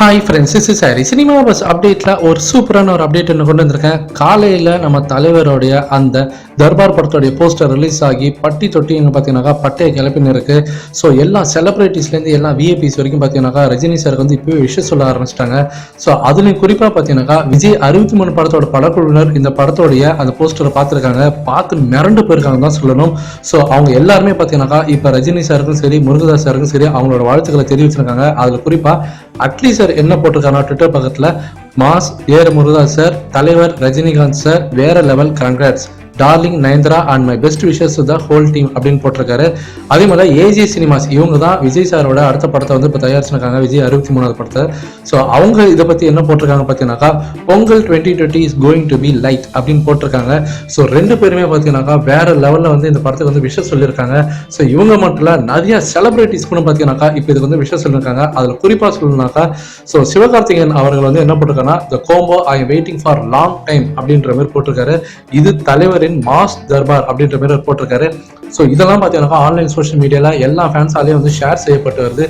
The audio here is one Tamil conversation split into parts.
Hi friends is sorry cinema buzz அப்டேட்டில் ஒரு சூப்பரான ஒரு அப்டேட் ஒன்று கொண்டு வந்திருக்கேன். காலையில் நம்ம தலைவருடைய அந்த தர்பார் படத்துடைய போஸ்டர் ரிலீஸ் ஆகி பட்டி தொட்டின்னு பார்த்தீங்கன்னாக்கா பட்டையை கிளப்பின்னு இருக்கு. ஸோ எல்லா செலிப்ரிட்டிஸ்லேருந்து எல்லா விஐபிஸ் வரைக்கும் பார்த்தீங்கன்னாக்கா ரஜினி சாருக்கு வந்து இப்போவே விஷயம் சொல்ல ஆரம்பிச்சிட்டாங்க. ஸோ அதுலேயும் குறிப்பாக பார்த்தீங்கன்னாக்கா விஜய் அறுபத்தி மூணு படத்தோட படக்குழுவினர் இந்த படத்தோடைய அந்த போஸ்டரை பார்த்துருக்காங்க பார்த்து மிரண்டு போயிருக்காங்க தான் சொல்லணும். ஸோ அவங்க எல்லாருமே பார்த்தீங்கன்னாக்கா இப்போ ரஜினி சாருக்கும் சரி முருகதாஸ் சாருக்கும் சரி அவங்களோட வாழ்த்துக்களை தெரிவிச்சிருக்காங்க. அதில் குறிப்பாக அட்லி சார் என்ன போட்டிருக்காருன்னா ட்விட்டர் பக்கத்தில் மாஸ் ஏர் முருகா சார் தலைவர் ரஜினிகாந்த் சார் வேற level congrats darling Nayanthara and my best wishes the whole team அப்படின்னு போட்டிருக்காரு. அதே மாதிரி ஏஜே சினிமாஸ் இவங்க தான் விஜய் சாரோட அடுத்த படத்தை வந்து இப்போ தயாரிச்சிருக்காங்க. விஜய் அறுபத்தி மூணாவது படத்தை. ஸோ அவங்க இதை பற்றி என்ன போட்டிருக்காங்க பார்த்தீங்கன்னாக்கா Pongal twenty twenty is going to be lit அப்படின்னு போட்டிருக்காங்க. ஸோ ரெண்டு பேருமே பார்த்தீங்கன்னாக்கா வேற லெவலில் வந்து இந்த படத்துக்கு வந்து விஷஸ் சொல்லியிருக்காங்க. ஸோ இவங்க மட்டும் இல்லை நிறைய செலிபிரிட்டிஸ் கூட பார்த்தீங்கன்னாக்கா இப்போ இதுக்கு வந்து விஷயம் சொல்லியிருக்காங்க. அதில் குறிப்பாக சொல்லணும்னாக்கா ஸோ சிவகார்த்திகேயன் அவர்கள் வந்து என்ன போட்டிருக்காங்கன்னா the combo I waiting for long time அப்படின்ற மாதிரி போட்டிருக்காரு. இது தலைவர் இன் மாஸ் தர்பார் அப்படின்ற மாதிரி போட்டிருக்காரு. ஸோ இதெல்லாம் பார்த்தீங்கன்னா ஆன்லைன் சோஷியல் மீடியாவில் எல்லா ஃபேன்ஸாலேயும் வந்து ஷேர் செய்யப்பட்டு வருது.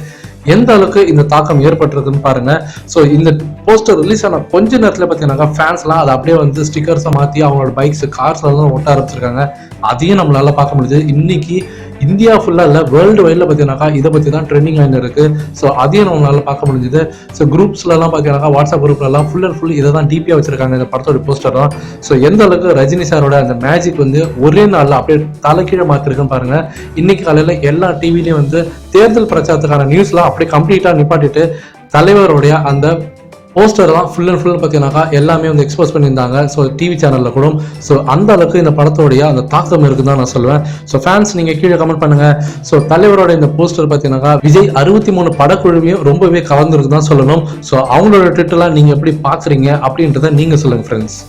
எந்த அளவுக்கு இந்த தாக்கம் ஏற்பட்டிருக்குன்னு பாருங்க. ஸோ இந்த போஸ்டர் ரிலீஸ் ஆன கொஞ்ச நேரத்தில் பார்த்தீங்கன்னாக்கா ஃபேன்ஸ்லாம் அதை அப்படியே வந்து ஸ்டிக்கர்ஸை மாற்றி அவங்களோட பைக்ஸ் கார்ஸ்லாம் ஒட்ட ஆரம்பிச்சிருக்காங்க. அதையும் நம்மளால பார்க்க முடியுது. இன்னைக்கு இந்தியா ஃபுல்லாக இல்லை வேர்ல்டு வைடில் பார்த்தீங்கன்னாக்கா இதை பற்றி தான் ட்ரெண்டிங் லைன் இருக்குது ஸோ அதையும் நம்மளால பார்க்க முடிஞ்சுது. ஸோ குரூப்ஸ்லலாம் பார்த்தீங்கன்னாக்கா வாட்ஸ்அப் குரூப்லலாம் ஃபுல் அண்ட் ஃபுல் இதை தான் டிபியாக வச்சிருக்காங்க இந்த படத்தோட போஸ்டர் தான். ஸோ எந்த அளவுக்கு ரஜினி சாரோட அந்த மேஜிக் வந்து ஒரே நாளில் அப்படியே தலைக்கீழே மாற்றிருக்குன்னு பாருங்கள் இன்னைக்கு காலையில் எல்லா டிவிலையும் வந்து தேர்தல் பிரச்சாரத்துக்கான நியூஸ்லாம் அப்படியே கம்ப்ளீட்டாக நிப்பாட்டிட்டு தலைவருடைய அந்த போஸ்டர் தான் ஃபுல் அண்ட் ஃபுல் பார்த்தீங்கன்னாக்கா எல்லாமே வந்து எக்ஸ்போஸ் பண்ணியிருந்தாங்க. ஸோ டிவி சேனலில் கூட. ஸோ அந்த அளவுக்கு இந்த படத்தோடைய அந்த தாக்கம் இருக்குன்னு தான் நான் சொல்லுவேன். ஸோ ஃபேன்ஸ் நீங்கள் கீழே கமெண்ட் பண்ணுங்க. ஸோ தலைவரோட இந்த போஸ்டர் பார்த்தீங்கன்னாக்கா விஜய் அறுபத்தி மூணு படக்குழுவையும் ரொம்பவே கலந்துருக்கு தான் சொல்லணும். ஸோ அவங்களோட ட்விட்டர்லாம் நீங்கள் எப்படி பார்க்குறீங்க அப்படின்றத நீங்கள் சொல்லுங்கள் ஃப்ரெண்ட்ஸ்